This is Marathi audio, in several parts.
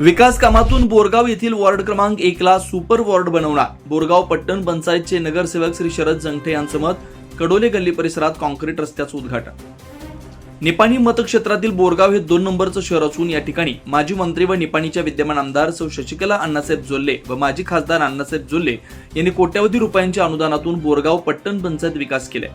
विकास कामातून बोरगाव येथील वॉर्ड क्रमांक एकला सुपर वॉर्ड बनवणार. बोरगाव पट्टण पंचायतचे नगरसेवक श्री शरद जंगठे यांचं मत कडोले गल्ली परिसरात कॉन्क्रीट रस्त्याचं उद्घाटन. निपाणी मतक्षेत्रातील बोरगाव हे दोन नंबरचं शहर असून या ठिकाणी माजी मंत्री व निपाणीच्या विद्यमान आमदार सौ शशिकला अण्णासाहेब जोल्ले व माजी खासदार अण्णासाहेब जोल्ले यांनी कोट्यवधी रुपयांच्या अनुदानातून बोरगाव पट्टण पंचायत विकास केलाय.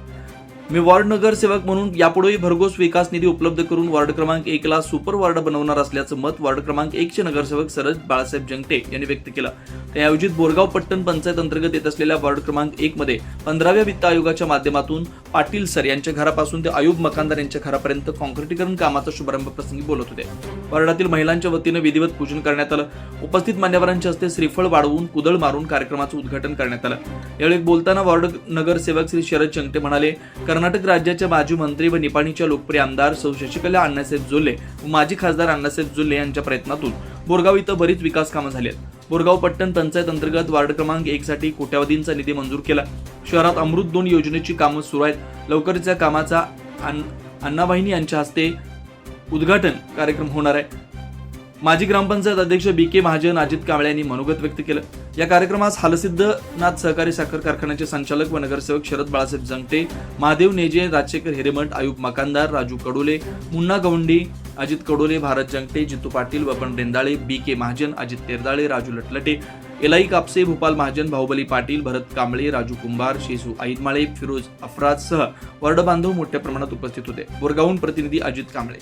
मी वॉर्ड नगरसेवक म्हणून यापुढेही भरघोस विकास निधी उपलब्ध करून वॉर्ड क्रमांक एकला सुपर वॉर्ड बनवणार असल्याचं मत वॉर्ड क्रमांक एकचे नगरसेवक सरज बाळासाहेब जंगटे यांनी व्यक्त केलं. त्याआयोजित बोरगाव पट्टण पंचायत अंतर्गत येत असलेल्या वॉर्ड क्रमांक एक मध्ये पंधराव्या वित्त आयोगाच्या माध्यमातून पाटील सर यांच्या घरापासून ते आयुब मकानदार यांच्या घरापर्यंत कॉन्क्रिटीकरण कामाचा शुभारंभ प्रसंगी बोलत होते. वॉर्डातील महिलांच्या वतीनं विधिवत पूजन करण्यात आलं. उपस्थित मान्यवरांच्या हस्ते श्रीफळ वाढवून कुदळ मारून कार्यक्रमाचं उद्घाटन करण्यात आलं. यावेळी बोलताना वॉर्ड नगरसेवक श्री शरद चंगटे म्हणाले कर्नाटक राज्याच्या माजी मंत्री व निपाणीच्या लोकप्रिय आमदार सौ शशिकला अण्णासाहेब जोल्ले व माजी खासदार अण्णासाहेब जोल्ले यांच्या प्रयत्नातून बोरगाव इथं बरीच विकास कामं झाली आहेत. बोरगाव पट्टण पंचायत अंतर्गत वार्ड क्रमांक एक साठी कोट्यावधींचा निधी मंजूर केला. शहरात अमृत दोन योजनेची कामं सुरू आहेत. लवकरच या कामाचा अण्- अण्णावाहिनी यांच्या हस्ते उद्घाटन कार्यक्रम होणार आहे. माजी ग्रामपंचायत अध्यक्ष बी के महाजन अजित कांबळे यांनी मनोगत व्यक्त केलं. या कार्यक्रमास हालसिद्धनाथ सहकारी साखर कारखान्याचे संचालक व नगरसेवक शरद बाळासाहेब जंगटे महादेव नेजे राजशेखर हिरेमठ आयुब मकानदार राजू कडोले मुन्ना गवंडी अजित कडोले भारत जंगटे जितू पाटील वपन रेंदाळे बी के महाजन अजित तेरदाळे राजू लटलटे एलाई कापसे भूपाल महाजन बाहुबली पाटील भरत कांबळे राजू कुंभार शेसू आईदमाळे फिरोज अफराज सह वर्ड बांधव मोठ्या प्रमाणात उपस्थित होते. बोरगावून प्रतिनिधी अजित कांबळे.